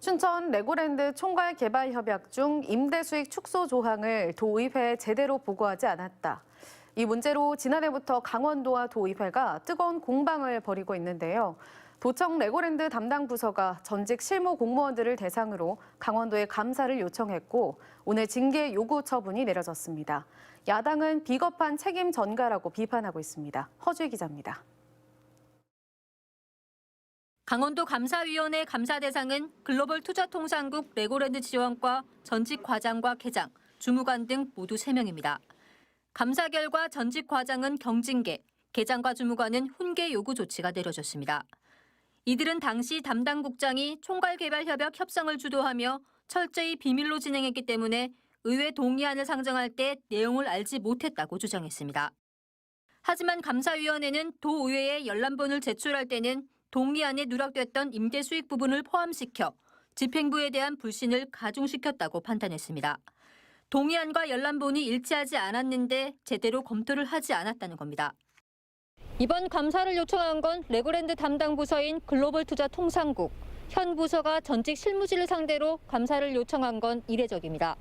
춘천 레고랜드 총괄 개발 협약 중 임대 수익 축소 조항을 도의회에 제대로 보고하지 않았다. 이 문제로 지난해부터 강원도와 도의회가 뜨거운 공방을 벌이고 있는데요. 도청 레고랜드 담당 부서가 전직 실무 공무원들을 대상으로 강원도에 감사를 요청했고 오늘 징계 요구 처분이 내려졌습니다. 야당은 비겁한 책임 전가라고 비판하고 있습니다. 허주희 기자입니다. 강원도 감사위원회 감사 대상은 글로벌 투자통상국 레고랜드 지원과 전직 과장과 계장, 주무관 등 모두 3명입니다. 감사 결과 전직 과장은 경징계, 계장과 주무관은 훈계 요구 조치가 내려졌습니다. 이들은 당시 담당 국장이 총괄개발협약 협상을 주도하며 철저히 비밀로 진행했기 때문에 의회 동의안을 상정할 때 내용을 알지 못했다고 주장했습니다. 하지만 감사위원회는 도의회에 열람본을 제출할 때는 동의안에 누락됐던 임대 수익 부분을 포함시켜 집행부에 대한 불신을 가중시켰다고 판단했습니다. 동의안과 열람본이 일치하지 않았는데 제대로 검토를 하지 않았다는 겁니다. 이번 감사를 요청한 건 레고랜드 담당 부서인 글로벌 투자 통상국 현 부서가 전직 실무진을 상대로 감사를 요청한 건 이례적입니다.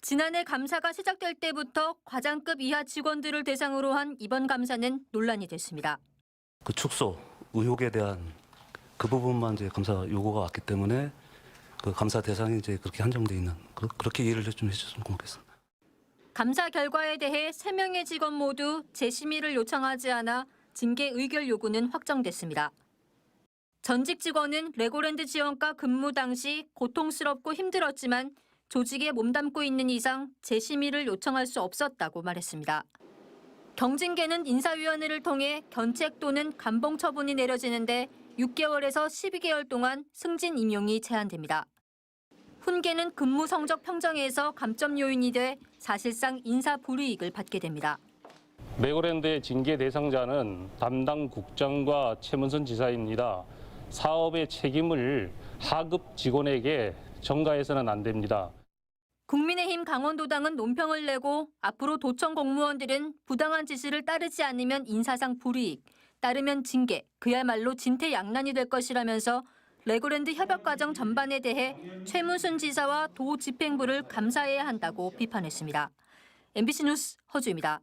지난해 감사가 시작될 때부터 과장급 이하 직원들을 대상으로 한 이번 감사는 논란이 됐습니다. 그 축소 의혹에 대한 그 부분만 이제 감사 요구가 왔기 때문에 그 감사 대상이 이제 그렇게 한정돼 있는 그, 그렇게 이해를 좀 해주셨으면 고맙겠습니다. 감사 결과에 대해 3명의 직원 모두 재심의를 요청하지 않아 징계 의결 요구는 확정됐습니다. 전직 직원은 레고랜드 지원과 근무 당시 고통스럽고 힘들었지만 조직에 몸담고 있는 이상 재심의를 요청할 수 없었다고 말했습니다. 경징계는 인사위원회를 통해 견책 또는 감봉 처분이 내려지는데 6개월에서 12개월 동안 승진 임용이 제한됩니다. 훈계는 근무 성적 평정에서 감점 요인이 돼 사실상 인사 불이익을 받게 됩니다. 레고랜드의 징계 대상자는 담당 국장과 최문선 지사입니다. 사업의 책임을 하급 직원에게 전가해서는 안 됩니다. 국민의힘 강원도당은 논평을 내고 앞으로 도청 공무원들은 부당한 지시를 따르지 않으면 인사상 불이익, 따르면 징계, 그야말로 진퇴양난이 될 것이라면서 레고랜드 협약 과정 전반에 대해 최문순 지사와 도 집행부를 감사해야 한다고 비판했습니다. MBC 뉴스 허주입니다.